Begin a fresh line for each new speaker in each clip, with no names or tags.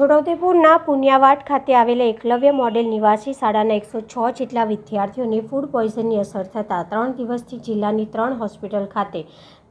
છોટાઉદેપુરના પુન્યાવાડ ખાતે આવેલા એકલવ્ય મોડેલ નિવાસી શાળાના એકસો છ જેટલા વિદ્યાર્થીઓને ફૂડ પોઈઝનની અસર થતાં ત્રણ દિવસથી જિલ્લાની ત્રણ હોસ્પિટલ ખાતે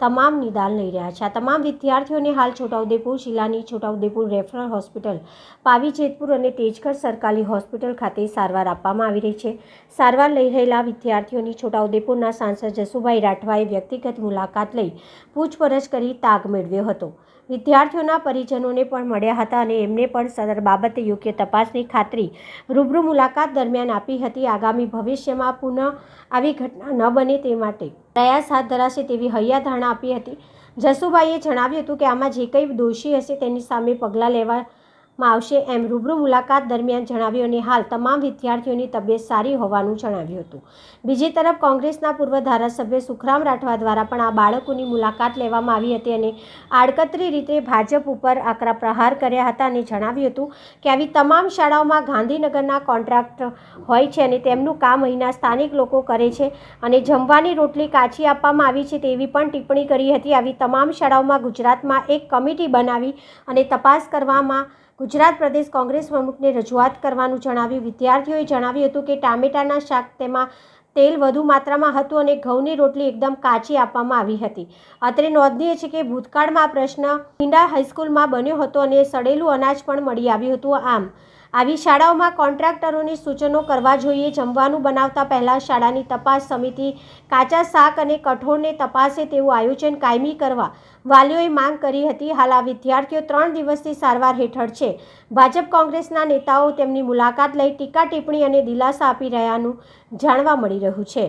તમામ નિદાન લઈ રહ્યા છે. આ તમામ વિદ્યાર્થીઓને હાલ છોટાઉદેપુર જિલ્લાની છોટાઉદેપુર રેફરલ હોસ્પિટલ પાવી જેતપુર અને તેજગઢ સરકારી હોસ્પિટલ ખાતે સારવાર આપવામાં આવી રહી છે. સારવાર લઈ રહેલા વિદ્યાર્થીઓની છોટાઉદેપુરના સાંસદ જસુભાઈ રાઠવાએ વ્યક્તિગત મુલાકાત લઈ પૂછપરછ કરી તાગ મેળવ્યો હતો. વિદ્યાર્થીઓના પરિજનોને પણ મળ્યા હતા અને એમને પણ સદર બાબતે યોગ્ય તપાસની ખાતરી રૂબરૂ મુલાકાત દરમિયાન આપી હતી. આગામી ભવિષ્યમાં પુનઃ આવી ઘટના ન બને તે માટે પ્રયાસ હાથ ધરાશે તેવી હૈયાધારણા આપી હતી. જસુભાઈએ જણાવ્યું હતું કે આમાં જે કંઈ દોષી હશે તેની સામે પગલાં લેવામાં આવશે એમ રૂબરૂ મુલાકાત દરમિયાન જણાવ્યું અને હાલ તમામ વિદ્યાર્થીઓની તબિયત સારી હોવાનું જણાવ્યું હતું. બીજી તરફ કોંગ્રેસના પૂર્વ ધારાસભ્ય સુખરામ રાઠવા દ્વારા પણ આ બાળકોની મુલાકાત લેવામાં આવી હતી અને આડકતરી રીતે ભાજપ ઉપર આકરા પ્રહાર કર્યા હતા અને જણાવ્યું હતું કે આવી તમામ શાળાઓમાં ગાંધીનગરના કોન્ટ્રાક્ટ હોય છે અને તેમનું કામ અહીંના સ્થાનિક લોકો કરે છે અને જમવાની રોટલી કાચી આપવામાં આવી છે તેવી પણ ટિપ્પણી કરી હતી. આવી તમામ શાળાઓમાં ગુજરાતમાં એક કમિટી બનાવી અને તપાસ કરવામાં ગુજરાત પ્રદેશ કોંગ્રેસ પ્રમુખને રજૂઆત કરવાનું જણાવ્યું. વિદ્યાર્થીઓએ જણાવ્યું હતું કે ટામેટાના શાક તેમાં તેલ વધુ માત્રામાં હતું અને ઘઉંની રોટલી એકદમ કાચી આપવામાં આવી હતી. અત્રે નોંધનીય છે કે ભૂતકાળમાં આ પ્રશ્ન ઈંડા હાઈસ્કૂલમાં બન્યો હતો અને સડેલું અનાજ પણ મળી આવ્યું હતું. આમ આવી શાળાઓમાં કોન્ટ્રાક્ટરોને સૂચનો કરવા જોઈએ. જમવાનું બનાવતા પહેલાં શાળાની તપાસ સમિતિ કાચા શાક અને કઠોળને તપાસે તેવું આયોજન કાયમી કરવા વાલીઓએ માંગ કરી હતી. હાલ આ વિદ્યાર્થીઓ ત્રણ દિવસથી સારવાર હેઠળ છે. ભાજપ કોંગ્રેસના નેતાઓ તેમની મુલાકાત લઈ ટીકા ટિપ્પણી અને દિલાસા આપી રહ્યાનું જાણવા મળી રહ્યું છે.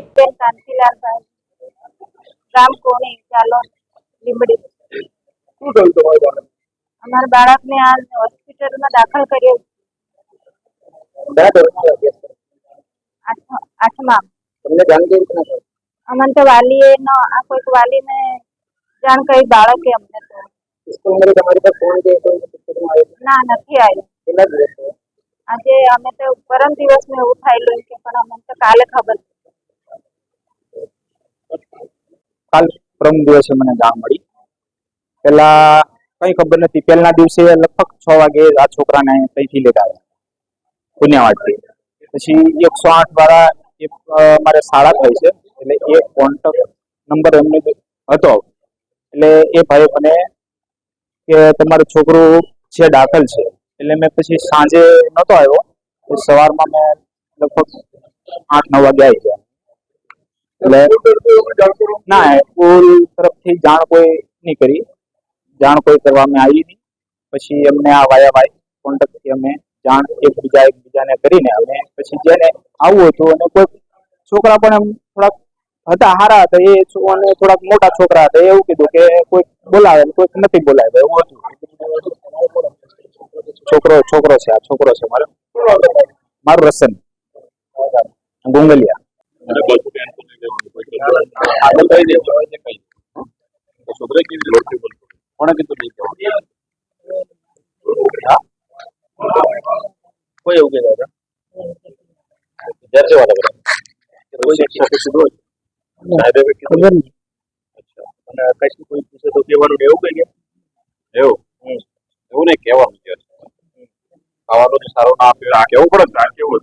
અમારા બાળકને આ હોસ્પિટલમાં દાખલ કર્યો
કયા ધોરણમાં અભ્યાસ કરે
આઠમા.
તમને જાણ કેવી રીતના
અમને તો વાલીએ નો આ કોઈક વાલીને જાણ કરી બાળકે અમને તો.
સ્કૂલમાંથી તમારી પર ફોન કે કોઈ
ના નથી આવ્યો.
કેટલા દિવસ
આજે અમે તો પરમ દિવસમાં એવું થયેલું કે પણ અમને તો કાલે ખબર
કાલ પરમ દિવસે મને જાણ મળી. પેલા કઈ ખબર નથી. પહેલા દિવસે લગભગ છ વાગે આ છોકરાને ત્યાંથી લેતા આવ્યા. પુણ્યાવાડથી પછી એકસો આઠ વાળા એક મારે શાળા થઈ છે. એટલે એ કોન્ટેક્ટ નંબર એમને હતો. એટલે એ ભાઈ મને કે તમારું છોકરું છે દાખલ છે. એટલે મેં પછી સાંજે નહોતો આવ્યો. તો સવારમાં મેં લગભગ આઠ, નવ વાગે આવી ગયા. એટલે ના સ્કૂલ તરફથી જાણ કોઈ નહીં કરી. જાણ કોઈ કરવામાં આવી નહીં. પછી એમને આ વાયા વાય કોન્ટેક્ટથી અમે જાણ એકબીજા એકબીજાને કરીને અને પછી જેને આવવું હતું અને કોઈ છોકરા પણ એમ થોડાક હતા, હારા હતા, એ અને થોડાક મોટા છોકરા હતા, એવું કીધું કે કોઈ બોલાવે કોઈક નથી બોલાવે એવું હતું. છોકરો છોકરો છે, આ છોકરો છે મારો. મારું રસન. ગુંગલિયા.
અને બધું ટેન્શન લઈ લેવાનું કોઈ problem આગળ કઈ દે જવાય છે કઈ તો સુધરે કેવી કોણે કીધું નહીં કોઈ એવું કહેતા હતા? વિદ્યાર્થી વાળા બધા? કોઈ અને કશું કોઈ પૂછે તો કહેવાનું ને એવું કઈ એવું? એવું નહીં કહેવાનું છે. ખાવાનું જે સારું ના આપ્યો આ કેવું પડે? ને આ કેવું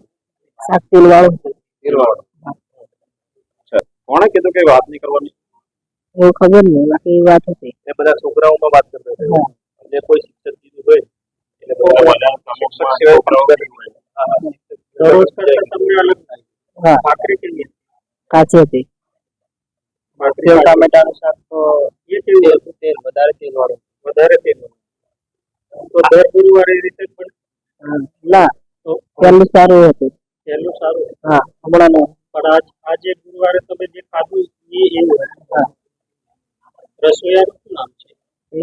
શાક તેલ વાળું
કોણે કીધું કે વાત નહીં કરવાની?
એવું ખબર નહીં. બાકી વાત હતી.
એ બધા છોકરાઓમાં વાત કરતા જે કોઈ શિક્ષક કીધું હોય કરતાં તમને?
કાચી હતી સેવ ટામેટાનું શાક તો
એ કેવું હતું?
તેલ વધારે તેલ વાળું.
વધારે તેલવાળું. તો દર ગુરુવારે એ રીતે પણ
ના
તો
સારું હતું.
પહેલું સારું
હા હમણાં નું.
પણ આજ આજે ગુરુવારે તમે જે ખાધું એ એવું.
હા.
રસોઈયાનું શું નામ છે?
એ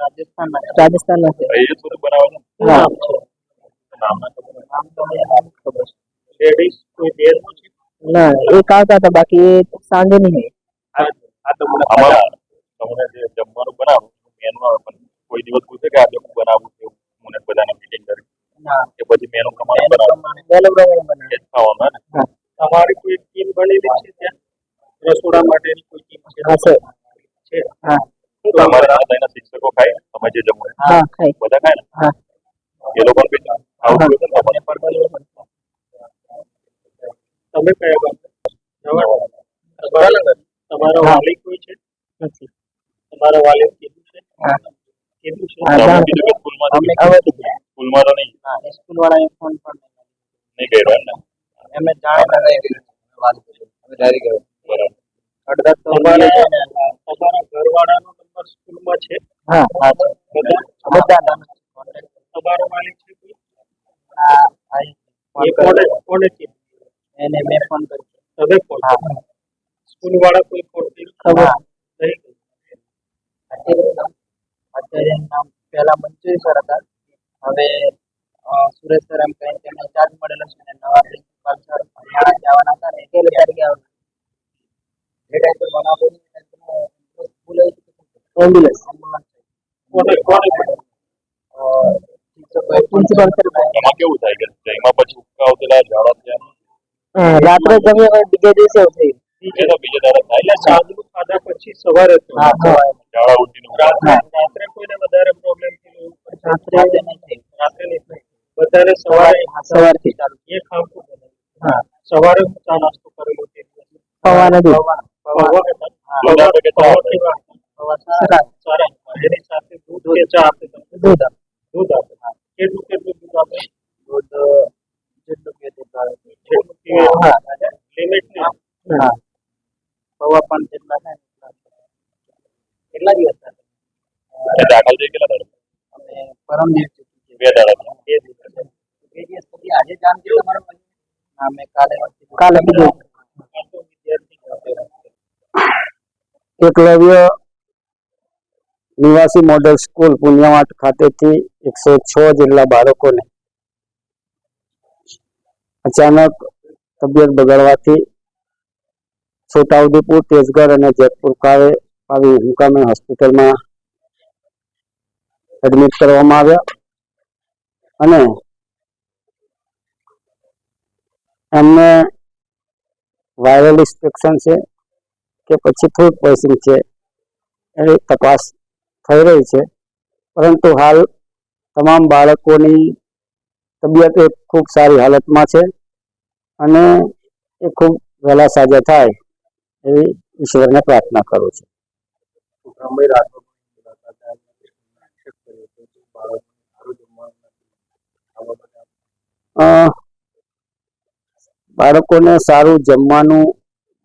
રાજસ્થાન રાજસ્થાન છે.
એ થોડું બનાવવાનું. નામ છે? ના કોઈ દેરનું છે
ના એક આવતા હતા બાકી એ સાંજે નહીં.
આ આ તો મને અમારા તમને જે જમવાનું બનાવું મેનુ આવે પણ કોઈ દિવસ પૂછે કે આજે હું. બનાવું છું બધાને મીટિંગ કરી કે પછી મેનુ પ્રમાણે બનાવું
મેનુ પ્રમાણે બનાવે
એ જ ખાવાનું હે ને તમારી કોઈ ટીમ બનેલી છે ત્યાં? રસોડા માટેની કોઈ ટીમ છે?
હા છે. હા.
ત્યાંના શિક્ષકો ખાય? તમે જે જમો
હા
ખાય ને
હા.
એ લોકો બી આવું હતું ને તમારે?
તમે કયા ગામ તમારા તમારા વાલી કોઈ છે?
નથી.
તમારા વાલી કીધું છે? કીધું છે?
હા,
તમે
જાણ.
કીધું કે સ્કૂલમાં તો
હવે
સ્કૂલમાં તો નહીં.
સ્કૂલ વાળાએ ફોન પણ
નહીં કર્યો. એમ ને
એમને? જાણ અમે ડાયરી ગયો
બરાબર.
અડધા
તમારા તમારા ઘરવાળાનો નંબર સ્કૂલમાં છે.
હા હા
બધા?
બધા
તમારો માલિક છે કોઈ?
હા
કોને કોને કીધું
એને મેં ફોન કર્યો
તમે ફોન
હા
સ્કૂલ વાળા કોઈ ફોન
ખબર
થઈ
અત્યારે નામ- અત્યારે નામ પહેલા મંજુરી સર હતા હવે સુરેશ સર એમ કહીને તેમને ચાર્જ મળેલો છે અને નવા પ્રિન્સિપાલ સર હરિયાણા જવાના હતા ને બનાવો એમ્બ્યુલન્સ
કીધું?
પ્રિન્સિપાલ સર
એમાં કેવું થાય કે એમાં પછી ઉબકા આવતા ઝાડા થયા
રાત્રે જમીએ હોય બીજા દિવસે
ઉઠી તો બીજા દાડા
એટલે ખાધા પછી સવારે
હા સવારે
ઝાડા
રાત્રે રાત્રે કોઈને વધારે પ્રોબ્લેમ થયો
રાત્રે નહીં
રાત્રે નહીં થયું. વધારે સવારે
સવારથી ચાલુ
એ ખાવું.
હા
સવારે હું ચા નાસ્તો કરેલો તે દિવસે.
દૂધ.
પૌવા હતા.
હા.
દૂધ આપે કે
પૌવા
આપે?
પૌવા સારા
સારા એની સાથે દૂધ કે ચા આપે તમને?
દૂધ આપે.
દૂધ આપે કેટલું કેટલું દૂધ આપે
દૂધ જેટલું કે તેટલું આવે.
જેટલું પીવે
હા.
લિમિટ નહીં
હા પૌવા પણ જેટલા થાય ને એટલા કેટલા દિવસ થાય
એ દાખલ થઈ કેટલા દાડા
અમે પરમ દિવસે
બે દાડા
બે દિવસ
બે દિવસ પછી આજે જાણ છે તમારો કાલે
એકલવ્ય નિવાસી મોડલ સ્કૂલ પુણ્યવાટ ખાતેથી એકસો છ જેટલા બાળકોને અચાનક તબિયત બગડવાથી છોટાઉદેપુર તેજગઢ અને જેતપુર કાવે આવી મુકામે હોસ્પિટલમાં એડમિટ કરવામાં આવ્યા. અને એમને વાયરલ ઇન્સ્પેક્શન છે કે પછી ફૂડ પોઈઝન છે એની તપાસ થઈ રહી છે. પરંતુ હાલ તમામ બાળકોની તબિયત એ ખૂબ સારી હાલતમાં છે અને એ ખૂબ વહેલા સાજા થાય એવી ઈશ્વરને પ્રાર્થના કરું છું. અ, બાળકોને સારું જમવાનું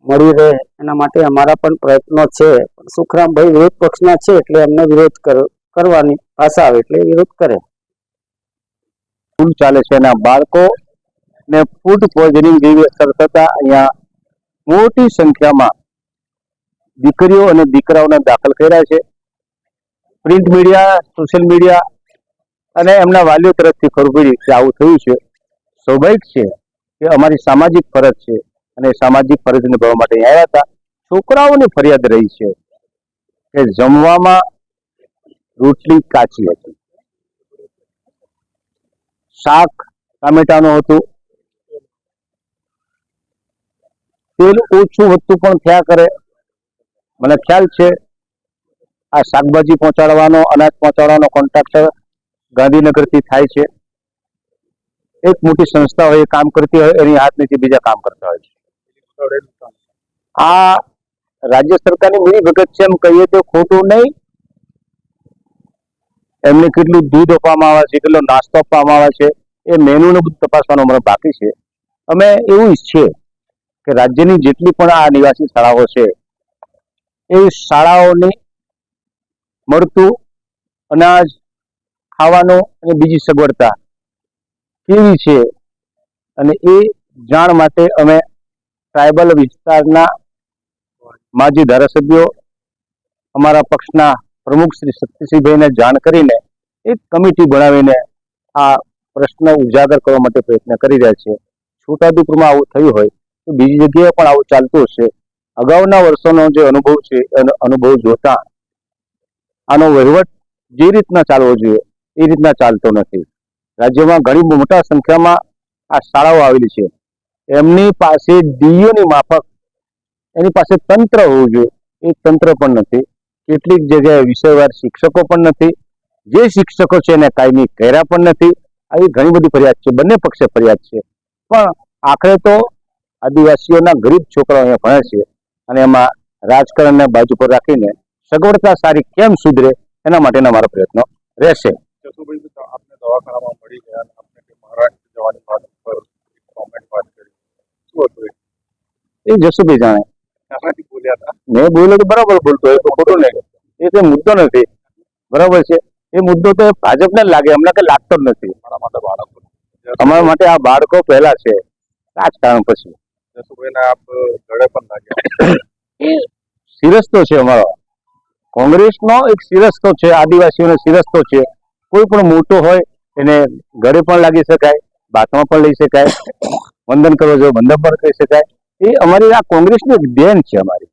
મળી રહે, એના માટે અમારા પણ પ્રયત્નો છે. સુખરામભાઈ વિરોધ પક્ષના છે એટલે એમને વિરોધ કર- કરવાની ભાષા આવે એટલે વિરોધ કરે.
સ્કૂલ ચાલે છે અને બાળકો ને ફૂડ પોઈઝનિંગ જેવી અસર થતા અહીંયા મોટી સંખ્યામાં દીકરીઓ અને દીકરાઓને દાખલ કર્યા છે. પ્રિન્ટ મીડિયા, સોશિયલ મીડિયા અને એમના વાલીઓ તરફથી ખબર પડી કે આવું થયું છે. સ્વાભાવિક છે. કે અમારી સામાજિક ફરજ છે. અને સામાજિક ફરજ નિભાવવા માટે આવ્યા હતા. છોકરાઓની ફરિયાદ રહી છે કે જમવામાં રોટલી કાચી હતી. શાક ટામેટાનું હતું. તેલ ઓછું હતું પણ થયા કરે. મને ખ્યાલ છે આ શાકભાજી પહોંચાડવાનો, અનાજ પહોંચાડવાનો કોન્ટ્રાક્ટર ગાંધીનગરથી થાય છે. એક મોટી સંસ્થા હોય કામ કરતી હોય, એની હાથ નીચે બીજા કામ કરતા હોય છે. આ રાજ્ય સરકારની મિલી ભગત છે, એમ કહીએ તો ખોટું નહીં. એમને કેટલું દૂધ આપવામાં આવે છે, કેટલો નાસ્તો આપવામાં આવે છે, એ મેનુને બધું તપાસવાનું અમારે બાકી છે. અમે એવું ઈચ્છીએ કે રાજ્યની જેટલી પણ આ નિવાસી શાળાઓ છે, એ શાળાઓની મળતું અનાજ, ખાવાનું અને બીજી સગવડતા કેવી છે? અને એ જાણ માટે અમે ટ્રાયબલ વિસ્તારના માજી ધારાસભ્યો, અમારા પક્ષના પ્રમુખ શ્રી શક્તિસિંહભાઈને જાણ કરીને એક કમિટી બનાવીને આ પ્રશ્ન ઉજાગર કરવા માટે પ્રયત્ન કરી રહ્યા છે. છોટાઉદેપુરમાં આવું થયું હોય તો બીજી જગ્યાએ પણ આવું ચાલતું હશે. અગાઉના વર્ષોનો જે અનુભવ છે અનુભવ જોતા આનો વહીવટ જે રીતના ચાલવો જોઈએ, એ રીતના ચાલતો નથી. રાજ્યમાં ઘણી મોટા સંખ્યામાં આ શાળાઓ આવેલી છે. એમની પાસે ડીઓની માફક, એની પાસે તંત્ર હોવું જોઈએ. એ તંત્ર પણ નથી. કેટલીક જગ્યાએ વિષયવાર શિક્ષકો પણ નથી. જે શિક્ષકો છે એને કાયમી કર્યા પણ નથી. આવી ઘણી બધી ફરિયાદ છે. બંને પક્ષે ફરિયાદ છે. પણ આખરે તો આદિવાસીઓના ગરીબ છોકરાઓ અહીંયા ભણે છે અને એમાં રાજકારણને બાજુ પર રાખીને સગવડતા સારી કેમ સુધરે એના માટેના મારા પ્રયત્નો રહેશે.
દવાખાનામાં મળી ગયા અને આપણે કે મહારાષ્ટ્ર જવાની વાત પર કોમેન્ટ વાત કરી. શું હતું એ?
જસુભાઈ જાણે.
શામાંથી બોલ્યા હતા?
મેં બોલ્યો તો બરાબર બોલતો એ તો ખોટું નહીં. એ કોઈ મુદ્દો નથી. બરાબર છે. એ મુદ્દો તો ભાજપને જ લાગે અમને કઈ લાગતો જ નથી.
મારા માટે બાળકો
અમારા માટે આ બાળકો પહેલા છે રાજકારણ પછી.
જસુભાઈને આપ ગળે પણ લાગ્યા.
શિરસ્તો છે અમારો. કોંગ્રેસનો એક શિરસ્તો છે આદિવાસીઓનો શિરસ્તો છે. કોઈ પણ મોટો હોય એને ઘરે પણ લાગી શકાય, બાથમાં પણ લઈ શકાય, વંદન કરવો જોઈએ વંદન પણ કરી શકાય. એ અમારી આ કોંગ્રેસની એક દેન છે અમારી.